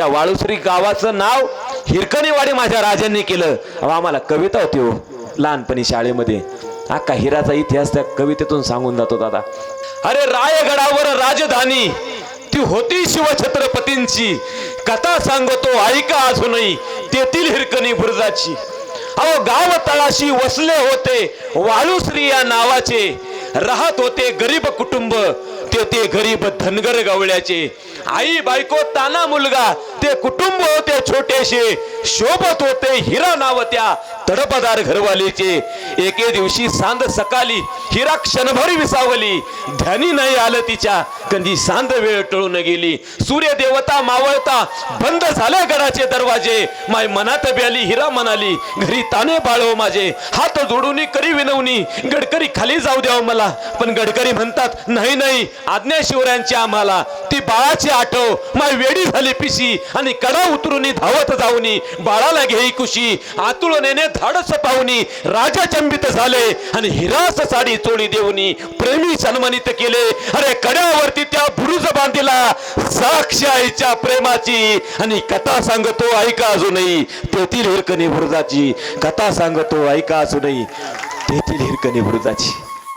त्या वाळुसरी गावाचं नाव हिरकणीवाडी माझ्या राजांनी केलं. आम्हाला कविता होती हो लहानपणी शाळेमध्ये. अख्खा हिराचा इतिहास त्या कवितेतून सांगून जातो दादा. अरे रायगडावर राजधानी ती होती शिवछत्रपतींची. कथा सांगतो ऐका अजूनही तेथील हिरकणी बुरजाची. अहो गाव तळाशी वसले होते वाळुश्री या नावाचे. राहत होते गरीब कुटुंब ते ते गरीब धनगर गवळ्याचे. आई बायको ताना मुलगा ते कुटुंब होते छोटेशे शोभत होते हिरा नाव त्या तडपदार घरवालीचे एके दिवशी सांद सकाळी हिरा क्षणभर विसावली. ध्यानी नाही आलं तिच्या कधी सांद वेळ टळून गेली. सूर्य देवता मावळता बंद झाले गडाचे दरवाजे. माय मनात ब्याली हिरा म्हणाली घरी ताने बाळव माझे. हात जोडून करी विनवणी. गडकरी खाली जाऊ द्यावं मला. पण गडकरी म्हणतात नाही नाही आज्ञा शिवरायांची आम्हाला. ती बाळाची आठव. माय वेडी झाली पिशी आणि कडा उतरून धावत जाऊनी. बाळाला घेई कुशी. आतुळनेने धाडस पाहुणी राजा चंबित झाले आणि हिरास साडी चोळी देऊनी प्रेमी सन्मानित केले. अरे कड्यावरती त्या बुरुज बांधिला साक्ष आईच्या प्रेमाची. आणि कथा सांगतो ऐका अजूनही. तेथील हिरकणी बुरुजाची. कथा सांगतो ऐका अजूनही. तेथील हिरकणी बुरुजाची.